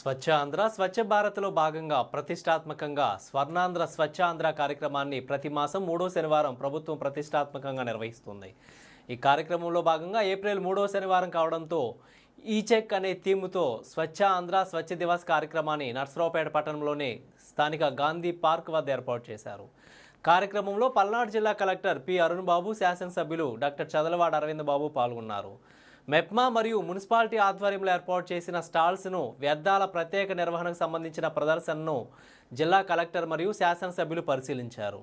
స్వచ్ఛ ఆంధ్ర స్వచ్ఛ భారత్లో భాగంగా ప్రతిష్టాత్మకంగా స్వర్ణాంధ్ర స్వచ్ఛ ఆంధ్ర కార్యక్రమాన్ని ప్రతి మాసం మూడో శనివారం ప్రభుత్వం ప్రతిష్టాత్మకంగా నిర్వహిస్తుంది. ఈ కార్యక్రమంలో భాగంగా ఏప్రిల్ మూడో శనివారం కావడంతో ఈ చెక్ అనే థీమ్తో స్వచ్ఛ ఆంధ్ర స్వచ్ఛ దివాస్ కార్యక్రమాన్ని నర్సరావుపేట పట్టణంలోని స్థానిక గాంధీ పార్క్ వద్ద ఏర్పాటు చేశారు. కార్యక్రమంలో పల్నాడు జిల్లా కలెక్టర్ పి అరుణ్ బాబు శాసనసభ్యులు డాక్టర్ చదలవాడ అరవింద్ బాబు పాల్గొన్నారు. మెప్మా మరియు మున్సిపాలిటీ ఆధ్వర్యంలో ఏర్పాటు చేసిన స్టాల్స్ను వ్యర్థాల ప్రత్యేక నిర్వహణకు సంబంధించిన ప్రదర్శనను జిల్లా కలెక్టర్ మరియు శాసనసభ్యులు పరిశీలించారు.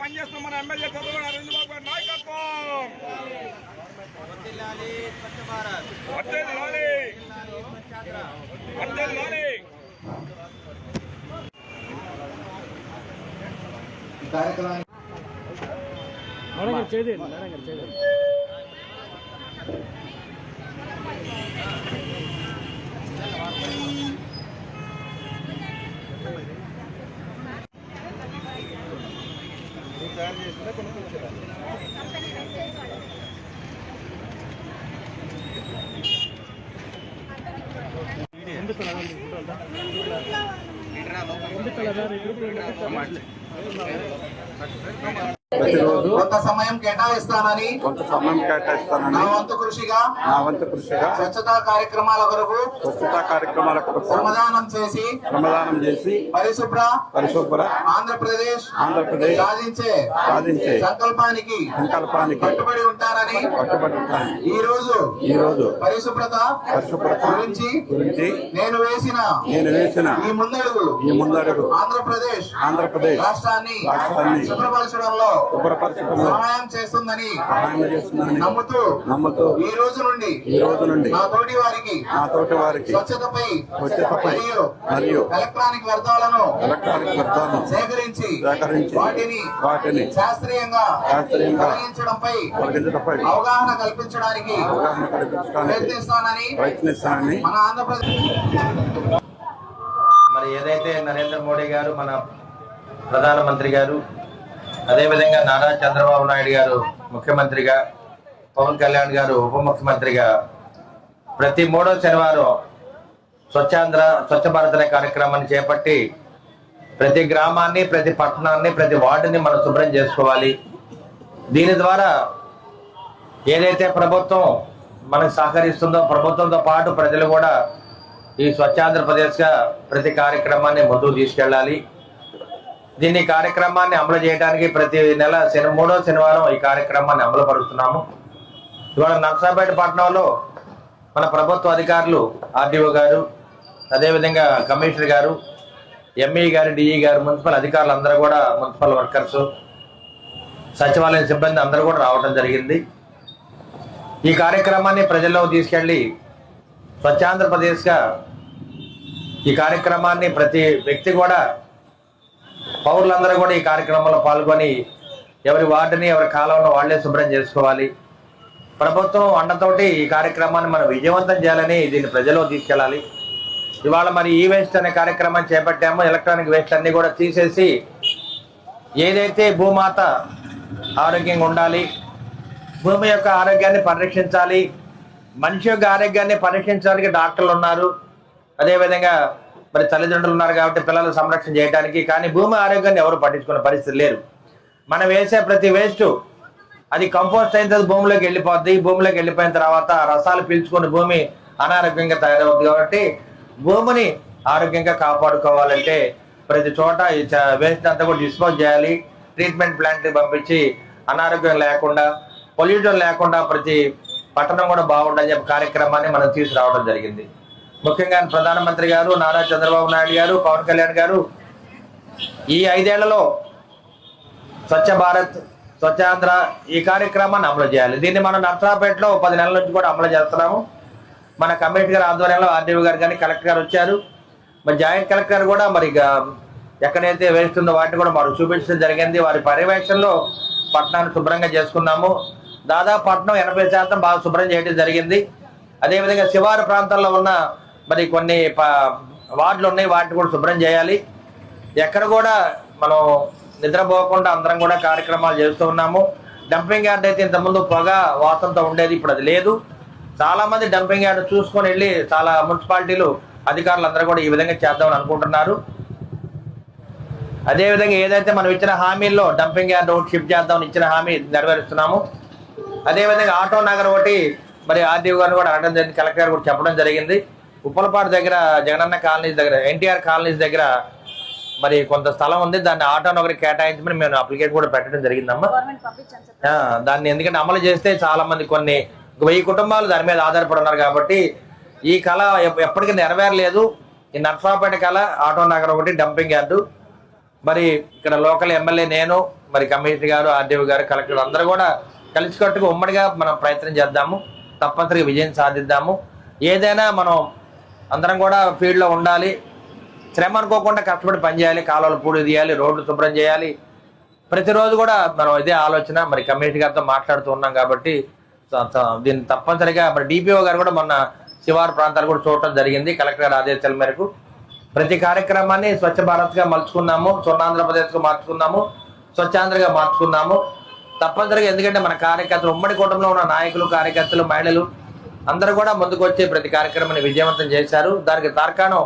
పనిచేస్తున్న మన ఎమ్మెల్యే చంద్రబాబు అరవింద్ బాబు గారి నాయకత్వం వర్ధిల్లాలి. వర్ధిల్లాలి. ఈ కార్యక్రమాన్ని ప్రతిరోజు కొంత సమయం కేటాయిస్తానని కొంత సమయం కేటాయిస్తానని నా వంతు కృషిగా నా వంతు కృషిగా స్వచ్ఛతా కార్యక్రమాల కొరకు స్వచ్ఛతా కార్యక్రమాల కొరకు శ్రమదానం చేసి శ్రమదానం చేసి పరిశుభ్ర పరిశుభ్ర ఆంధ్రప్రదేశ్ ఆంధ్రప్రదేశ్ సాధించే సాధించే సంకల్పానికి సంకల్పానికి కట్టుబడి ఉంటానని కట్టుబడి ఉంటాను ఈ రోజు ఈ రోజు పరిశుభ్రత పరిశుభ్రత గురించి గురించి నేను వేసిన నేను వేసిన ఈ ముందడుగు ఈ ముందడుగు ఆంధ్రప్రదేశ్ ఆంధ్రప్రదేశ్ రాష్ట్రాన్ని రాష్ట్రాన్ని శుభ్రపరచడంలో శుభ్రపరచడంలో సహాయం చేస్తుందని నమ్ముతూ నమ్ముతూ ఈ రోజు నుండి ఈ రోజు నుండి నా తోటి వారికి నా తోటి వారికి స్వచ్ఛతపై స్వచ్ఛతపై మరియు మరియు ఎలక్ట్రానిక్ వ్యర్థాలను ఎలక్ట్రానిక్ వ్యర్థాలను సేకరించి సేకరించి వాటిని వాటిని శాస్త్రీయంగా శాస్త్రీయంగా తొలగించడంపై తొలగించడంపై అవగాహన కల్పించడానికి అవగాహన కల్పించడానికి ప్రయత్నిస్తానని ప్రయత్నిస్తానని మన ఆంధ్రప్రదేశ్ మరి ఏదైతే నరేంద్ర మోడీ గారు మన ప్రధానమంత్రి గారు అదేవిధంగా నారా చంద్రబాబు నాయుడు గారు ముఖ్యమంత్రిగా పవన్ కళ్యాణ్ గారు ఉప ముఖ్యమంత్రిగా ప్రతి మూడో శనివారం స్వచ్ఛాంధ్ర స్వచ్ఛ భారత్ అనే కార్యక్రమాన్ని చేపట్టి ప్రతి గ్రామాన్ని ప్రతి పట్టణాన్ని ప్రతి వార్డుని మనం శుభ్రం చేసుకోవాలి. దీని ద్వారా ఏదైతే ప్రభుత్వం మనకు సహకరిస్తుందో ప్రభుత్వంతో పాటు ప్రజలు కూడా ఈ స్వచ్ఛాంధ్రప్రదేశ్గా ప్రతి కార్యక్రమాన్ని ముందుకు తీసుకెళ్ళాలి. దీన్ని కార్యక్రమాన్ని అమలు చేయడానికి ప్రతి నెల శని మూడో శనివారం ఈ కార్యక్రమాన్ని అమలు పరుస్తున్నాము ఇవాళ నర్సాపేట పట్టణంలో మన ప్రభుత్వ అధికారులు ఆర్డీఓ గారు అదేవిధంగా కమిషనర్ గారు ఎంఈ గారు డిఈ గారు మున్సిపల్ అధికారులు అందరూ కూడా మున్సిపల్ వర్కర్స్ సచివాలయం సిబ్బంది అందరూ కూడా రావడం జరిగింది. ఈ కార్యక్రమాన్ని ప్రజల్లో తీసుకెళ్ళి స్వచ్ఛాంధ్రప్రదేశ్గా ఈ కార్యక్రమాన్ని ప్రతి వ్యక్తి కూడా పౌరులందరూ కూడా ఈ కార్యక్రమంలో పాల్గొని ఎవరి వార్డుని ఎవరి కాలంలో వాళ్ళే శుభ్రం చేసుకోవాలి. ప్రభుత్వం అండతోటి ఈ కార్యక్రమాన్ని మనం విజయవంతం చేయాలని దీన్ని ప్రజల్లో తీసుకెళ్ళాలి. ఇవాళ మరి ఈ వేస్ట్ అనే కార్యక్రమం చేపట్టామో. ఎలక్ట్రానిక్ వేస్ట్ అన్ని కూడా తీసేసి ఏదైతే భూమాత ఆరోగ్యంగా ఉండాలి భూమి యొక్క ఆరోగ్యాన్ని పరిరక్షించాలి మనిషి యొక్క ఆరోగ్యాన్ని పరీక్షించడానికి డాక్టర్లు ఉన్నారు. అదేవిధంగా మరి తల్లిదండ్రులు ఉన్నారు కాబట్టి పిల్లలు సంరక్షణ చేయడానికి కానీ భూమి ఆరోగ్యాన్ని ఎవరు పట్టించుకునే పరిస్థితి లేరు మనం వేసే ప్రతి వేస్ట్ అది కంపోస్ట్ అయిన తర్వాత భూమిలోకి వెళ్ళిపోద్ది. భూమిలోకి వెళ్ళిపోయిన తర్వాత రసాలు పీల్చుకుని భూమి అనారోగ్యంగా తయారవుతుంది కాబట్టి భూమిని ఆరోగ్యంగా కాపాడుకోవాలంటే ప్రతి చోట ఈ వేస్ట్ అంతా కూడా డిస్పోజ్ చేయాలి. ట్రీట్మెంట్ ప్లాంట్ పంపించి అనారోగ్యం లేకుండా పొల్యూషన్ లేకుండా ప్రతి పట్టణం కూడా బాగుండాలని చెప్పి కార్యక్రమాన్ని మనం తీసుకురావడం జరిగింది. ముఖ్యంగా ప్రధానమంత్రి గారు నారా చంద్రబాబు నాయుడు గారు పవన్ కళ్యాణ్ గారు ఈ ఐదేళ్ళలో స్వచ్ఛ భారత్ స్వచ్ఛాంధ్ర ఈ కార్యక్రమాన్ని అమలు చేయాలి. దీన్ని మనం నర్సరాపేటలో పది నెలల నుంచి కూడా అమలు చేస్తున్నాము. మన కమిటీ గారి ఆధ్వర్యంలో ఆర్డీఓ గారు కానీ కలెక్టర్ గారు వచ్చారు. మరి జాయింట్ కలెక్టర్ గారు కూడా మరి ఎక్కడైతే వేస్తుందో వాటిని కూడా మరి చూపించడం జరిగింది. వారి పర్యవేక్షణలో పట్టణాన్ని శుభ్రంగా చేసుకున్నాము. దాదాపు పట్టణం ఎనభై శాతం బాగా శుభ్రం చేయడం జరిగింది. అదేవిధంగా శివారు ప్రాంతాల్లో ఉన్న మరి కొన్ని ప- వార్డులు ఉన్నాయి వాటిని కూడా శుభ్రం చేయాలి. ఎక్కడ కూడా మనం నిద్రపోకుండా అందరం కూడా కార్యక్రమాలు చేస్తూ ఉన్నాము. డంపింగ్ యార్డ్ అయితే ఇంతకుముందు పొగ వాసనతో ఉండేది ఇప్పుడు అది లేదు. చాలామంది డంపింగ్ యార్డ్ చూసుకొని వెళ్ళి చాలా మున్సిపాలిటీలు అధికారులు అందరూ కూడా ఈ విధంగా చేద్దామని అనుకుంటున్నారు. అదేవిధంగా ఏదైతే మనం ఇచ్చిన హామీల్లో డంపింగ్ యార్డ్ ఒకటి షిఫ్ట్ చేద్దామని ఇచ్చిన హామీ నెరవేరుస్తున్నాము. అదేవిధంగా ఆటో నగర్ ఒకటి మరి ఆర్డీఓ గారిని కూడా అడగడం జరిగింది కలెక్టర్ కూడా చెప్పడం జరిగింది. ఉప్పలపాడు దగ్గర జగనన్న కాలనీస్ దగ్గర ఎన్టీఆర్ కాలనీస్ దగ్గర మరి కొంత స్థలం ఉంది. దాన్ని ఆటో నగర్ కేటాయించమని మేము అప్లికేషన్ కూడా పెట్టడం జరిగిందమ్మా. దాన్ని ఎందుకంటే అమలు చేస్తే చాలా మంది కొన్ని వెయ్యి కుటుంబాలు దాని మీద ఆధారపడి ఉన్నారు కాబట్టి ఈ కళ ఎప్ప- ఎప్పటికీ నెరవేరలేదు. ఈ నర్సాపేట కళ ఆటో నగర్ ఒకటి డంపింగ్ యార్డు. మరి ఇక్కడ లోకల్ ఎమ్మెల్యే నేను మరి కమిషనర్ గారు ఆర్డీఓ గారు కలెక్టర్ అందరూ కూడా కలిసికట్టుగా ఉమ్మడిగా మనం ప్రయత్నం చేద్దాము. తప్పనిసరిగా విజయం సాధిద్దాము. ఏదైనా మనం అందరం కూడా ఫీల్డ్లో ఉండాలి. శ్రమ అనుకోకుండా కష్టపడి పనిచేయాలి కాలువలు పూడి తీయాలి రోడ్లు శుభ్రం చేయాలి. ప్రతిరోజు కూడా మనం ఇదే ఆలోచన మరి కమ్యూనిటీ గారితో మాట్లాడుతూ ఉన్నాం కాబట్టి దీన్ని తప్పనిసరిగా మరి డిపిఓ గారు కూడా మొన్న శివారు ప్రాంతాలు కూడా చూడటం జరిగింది. కలెక్టర్ గారి ఆదేశాల మేరకు ప్రతి కార్యక్రమాన్ని స్వచ్ఛ భారత్గా మలుచుకున్నాము. స్వర్ణాంధ్రప్రదేశ్గా మార్చుకున్నాము. స్వచ్ఛాంధ్రగా మార్చుకున్నాము. తప్పనిసరిగా ఎందుకంటే మన కార్యకర్తలు ఉమ్మడి కూటమిలో ఉన్న నాయకులు కార్యకర్తలు మహిళలు అందరూ కూడా ముందుకు వచ్చి ప్రతి కార్యక్రమాన్ని విజయవంతం చేశారు. దానికి తార్కాణం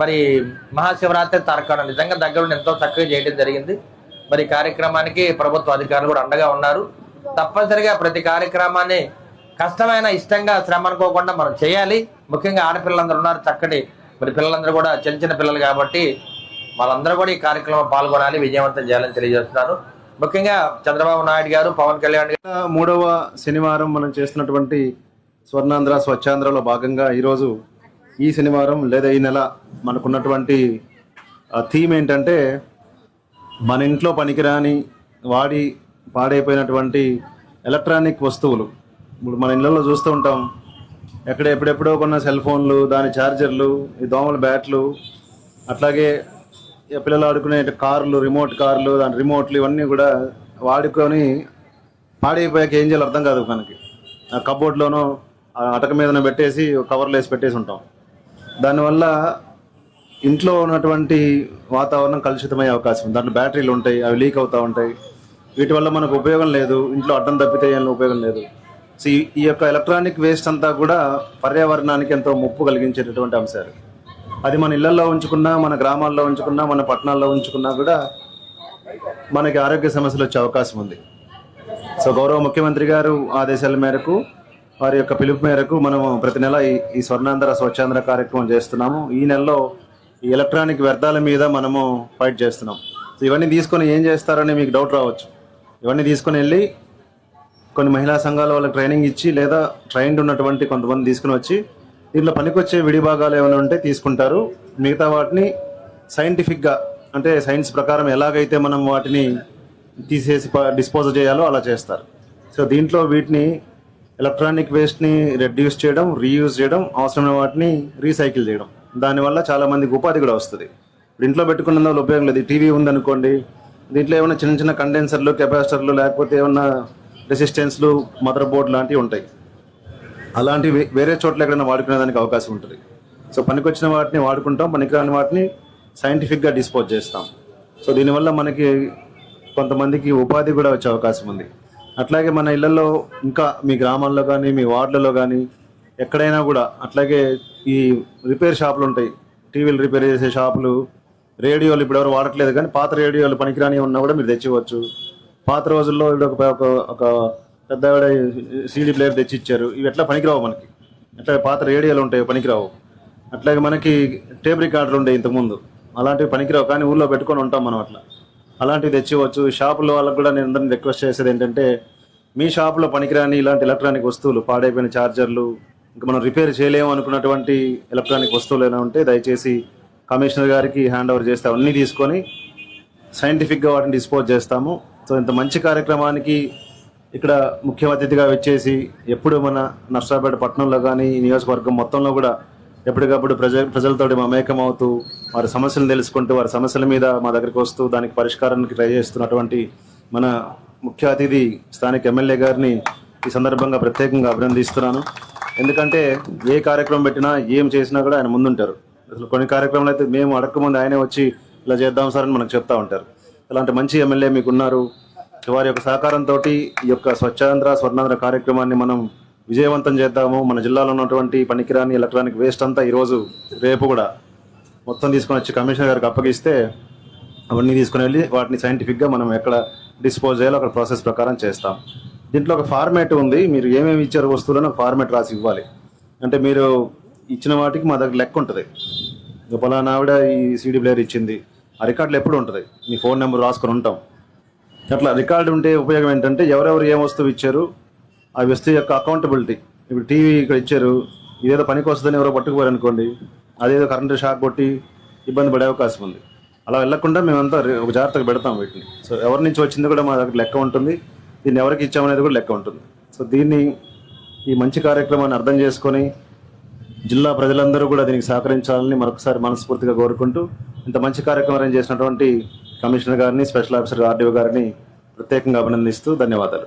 మరి మహాశివరాత్రి తార్కాణం నిజంగా దగ్గరుండి ఎంతో చక్కగా చేయడం జరిగింది. మరి కార్యక్రమానికి ప్రభుత్వ అధికారులు కూడా అండగా ఉన్నారు. తప్పనిసరిగా ప్రతి కార్యక్రమాన్ని కష్టమైన ఇష్టంగా శ్రమ అనుకోకుండా మనం చేయాలి. ముఖ్యంగా ఆడపిల్లలందరూ ఉన్నారు చక్కటి మరి పిల్లలందరూ కూడా చిన్న చిన్న పిల్లలు కాబట్టి వాళ్ళందరూ కూడా ఈ కార్యక్రమం పాల్గొనాలి విజయవంతం చేయాలని తెలియజేస్తున్నాను ముఖ్యంగా చంద్రబాబు నాయుడు గారు పవన్ కళ్యాణ్ గారు. మూడవ శనివారం మనం చేస్తున్నటువంటి స్వర్ణాంధ్ర స్వచ్ఛాంధ్రలో భాగంగా ఈరోజు ఈ శనివారం లేదా ఈ నెల మనకున్నటువంటి థీమ్ ఏంటంటే మన ఇంట్లో పనికిరాని వాడి పాడైపోయినటువంటి ఎలక్ట్రానిక్ వస్తువులు. ఇప్పుడు మన ఇళ్ళల్లో చూస్తూ ఉంటాం ఎక్కడ ఎప్పుడెప్పుడో కొన్న సెల్ ఫోన్లు దాని ఛార్జర్లు ఈ దోమల బ్యాట్లు అట్లాగే పిల్లలు ఆడుకునే కార్లు రిమోట్ కార్లు దాని రిమోట్లు ఇవన్నీ కూడా వాడుకొని పాడైపోయాక ఏం చేయాలో అర్థం కాదు మనకి. ఆ కబోర్డ్లోనో అటక మీదన పెట్టేసి కవర్లు వేసి పెట్టేసి ఉంటాం. దానివల్ల ఇంట్లో ఉన్నటువంటి వాతావరణం కలుషితమయ్యే అవకాశం ఉంది. దాంట్లో బ్యాటరీలు ఉంటాయి అవి లీక్ అవుతూ ఉంటాయి. వీటి వల్ల మనకు ఉపయోగం లేదు. ఇంట్లో అడ్డం తప్పితే ఏం ఉపయోగం లేదు. సో ఈ- ఈ యొక్క ఎలక్ట్రానిక్ వేస్ట్ అంతా కూడా పర్యావరణానికి ఎంతో ముప్పు కలిగించేటటువంటి అంశాలు. అది మన ఇళ్ళలో ఉంచుకున్నా మన గ్రామాల్లో ఉంచుకున్నా మన పట్టణాల్లో ఉంచుకున్నా కూడా మనకి ఆరోగ్య సమస్యలు వచ్చే అవకాశం ఉంది. సో గౌరవ ముఖ్యమంత్రి గారు ఆదేశాల మేరకు వారి యొక్క పిలుపు మేరకు మనము ప్రతి నెల ఈ స్వర్ణాంధ్ర స్వచ్ఛాంధ్ర కార్యక్రమం చేస్తున్నాము. ఈ నెలలో ఈ ఎలక్ట్రానిక్ వ్యర్థాల మీద మనము ఫైట్ చేస్తున్నాం. సో ఇవన్నీ తీసుకొని ఏం చేస్తారని మీకు డౌట్ రావచ్చు. ఇవన్నీ తీసుకొని వెళ్ళి కొన్ని మహిళా సంఘాల వాళ్ళకి ట్రైనింగ్ ఇచ్చి లేదా ట్రైన్డ్ ఉన్నటువంటి కొంతమంది తీసుకుని వచ్చి దీంట్లో పనికొచ్చే విడి భాగాలు ఏమైనా ఉంటే తీసుకుంటారు. మిగతా వాటిని సైంటిఫిక్గా అంటే సైన్స్ ప్రకారం ఎలాగైతే మనం వాటిని తీసేసి డిస్పోజ్ చేయాలో అలా చేస్తారు. సో దీంట్లో వీటిని ఎలక్ట్రానిక్ వేస్ట్ని రెడ్యూస్ చేయడం రీయూజ్ చేయడం అవసరమైన వాటిని రీసైకిల్ చేయడం. దానివల్ల చాలా మందికి ఉపాధి కూడా వస్తుంది. ఇప్పుడు ఇంట్లో పెట్టుకున్న వల్ల ఉపయోగం లేదు. టీవీ ఉందనుకోండి దీంట్లో ఏమైనా చిన్న చిన్న కండెన్సర్లు కెపాసిటర్లు లేకపోతే ఏమైనా రెసిస్టెన్స్లు మదర్ బోర్డ్ లాంటివి ఉంటాయి. అలాంటివి వేరే చోట్ల ఎక్కడైనా వాడుకునే దానికి అవకాశం ఉంటుంది. సో పనికొచ్చిన వాటిని వాడుకుంటాం పనికిరాని వాటిని సైంటిఫిక్గా డిస్పోజ్ చేస్తాం. సో దీనివల్ల మనకి కొంతమందికి ఉపాధి కూడా వచ్చే అవకాశం ఉంది. అట్లాగే మన ఇళ్ళలో ఇంకా మీ గ్రామాల్లో కానీ మీ వార్డులలో కానీ ఎక్కడైనా కూడా అట్లాగే ఈ రిపేర్ షాపులు ఉంటాయి. టీవీలు రిపేర్ చేసే షాపులు రేడియోలు ఇప్పుడు ఎవరు వాడట్లేదు కానీ పాత రేడియోలు పనికిరాని ఉన్నా కూడా మీరు తెచ్చివచ్చు పాత రోజుల్లో ఇప్పుడు ఒక ఒక పెద్ద సీడీ ప్లేయర్ తెచ్చి ఇచ్చారు ఇవి ఎట్లా పనికిరావు మనకి? అట్లా పాత రేడియోలు ఉంటాయి పనికిరావు. అట్లాగే మనకి టేప్ రికార్డులు ఉండే ఇంతకుముందు. అలాంటివి పనికిరావు కానీ ఊళ్ళో పెట్టుకొని ఉంటాం మనం అట్లా. అలాంటివి తెచ్చివచ్చు షాపుల వాళ్ళకు కూడా నేను అందరిని రిక్వెస్ట్ చేసేది ఏంటంటే మీ షాపులో పనికిరాని ఇలాంటి ఎలక్ట్రానిక్ వస్తువులు పాడైపోయిన ఛార్జర్లు ఇంకా మనం రిపేర్ చేయలేము అనుకున్నటువంటి ఎలక్ట్రానిక్ వస్తువులు ఏమైనా ఉంటే దయచేసి కమిషనర్ గారికి హ్యాండ్ ఓవర్ చేస్తే అవన్నీ తీసుకొని సైంటిఫిక్గా వాటిని డిస్పోజ్ చేస్తాము. సో ఇంత మంచి కార్యక్రమానికి ఇక్కడ ముఖ్య అతిథిగా వచ్చేసి ఎప్పుడు మన నర్సాపేట పట్టణంలో కానీ నియోజకవర్గం మొత్తంలో కూడా ఎప్పటికప్పుడు ప్రజ ప్రజలతో మమేకం అవుతూ వారి సమస్యలను తెలుసుకుంటూ వారి సమస్యల మీద మా దగ్గరికి వస్తూ దానికి పరిష్కారానికి ట్రై చేస్తున్నటువంటి మన ముఖ్య అతిథి స్థానిక ఎమ్మెల్యే గారిని ఈ సందర్భంగా ప్రత్యేకంగా అభినందిస్తున్నాను. ఎందుకంటే ఏ కార్యక్రమం పెట్టినా ఏం చేసినా కూడా ఆయన ముందుంటారు. అసలు కొన్ని కార్యక్రమాలు అయితే మేము అడగకముందు ఆయనే వచ్చి ఇలా చేద్దాం సార్ అని మనకు చెప్తా ఉంటారు. అలాంటి మంచి ఎమ్మెల్యే మీకు ఉన్నారు వారి యొక్క సహకారంతో ఈ యొక్క స్వచ్ఛాంధ్ర స్వర్ణాంధ్ర కార్యక్రమాన్ని మనం విజయవంతం చేద్దాము. మన జిల్లాలో ఉన్నటువంటి పనికిరాని ఎలక్ట్రానిక్ వేస్ట్ అంతా ఈరోజు రేపు కూడా మొత్తం తీసుకొని వచ్చి కమిషనర్ గారికి అప్పగిస్తే అవన్నీ తీసుకుని వెళ్ళి వాటిని సైంటిఫిక్గా మనం ఎక్కడ డిస్పోజ్ చేయాలో అక్కడ ప్రాసెస్ ప్రకారం చేస్తాం. దీంట్లో ఒక ఫార్మాట్ ఉంది. మీరు ఏమేమి ఇచ్చారు వస్తువులను ఫార్మేట్ రాసి ఇవ్వాలి. అంటే మీరు ఇచ్చిన వాటికి మా దగ్గర లెక్క ఉంటుంది. ఇక పలానా ఆవిడ ఈ సీడీ ప్లేయర్ ఇచ్చింది. ఆ రికార్డులు ఎప్పుడు ఉంటుంది? మీ ఫోన్ నెంబర్ రాసుకొని ఉంటాం. అట్లా రికార్డు ఉంటే ఉపయోగం ఏంటంటే ఎవరెవరు ఏం వస్తువు ఇచ్చారు ఆ వ్యక్తి యొక్క అకౌంటబిలిటీ ఇప్పుడు టీవీ ఇక్కడ ఇచ్చారు ఇదేదో పనికి వస్తుందని ఎవరో పట్టుకుపోయారు అనుకోండి అదేదో కరెంటు షాక్ కొట్టి ఇబ్బంది పడే అవకాశం ఉంది. అలా వెళ్ళకుండా మేమంతా ఒక జాగ్రత్తగా పెడతాం వీటిని. సో ఎవరి నుంచి వచ్చింది కూడా మా దగ్గర లెక్క ఉంటుంది దీన్ని ఎవరికి ఇచ్చామనేది కూడా లెక్క ఉంటుంది. సో దీన్ని ఈ మంచి కార్యక్రమాన్ని అర్థం చేసుకొని జిల్లా ప్రజలందరూ కూడా దీనికి సహకరించాలని మరొకసారి మనస్ఫూర్తిగా కోరుకుంటూ ఇంత మంచి కార్యక్రమం చేసినటువంటి కమిషనర్ గారిని స్పెషల్ ఆఫీసర్ ఆర్డీఓ గారిని ప్రత్యేకంగా అభినందిస్తూ ధన్యవాదాలు.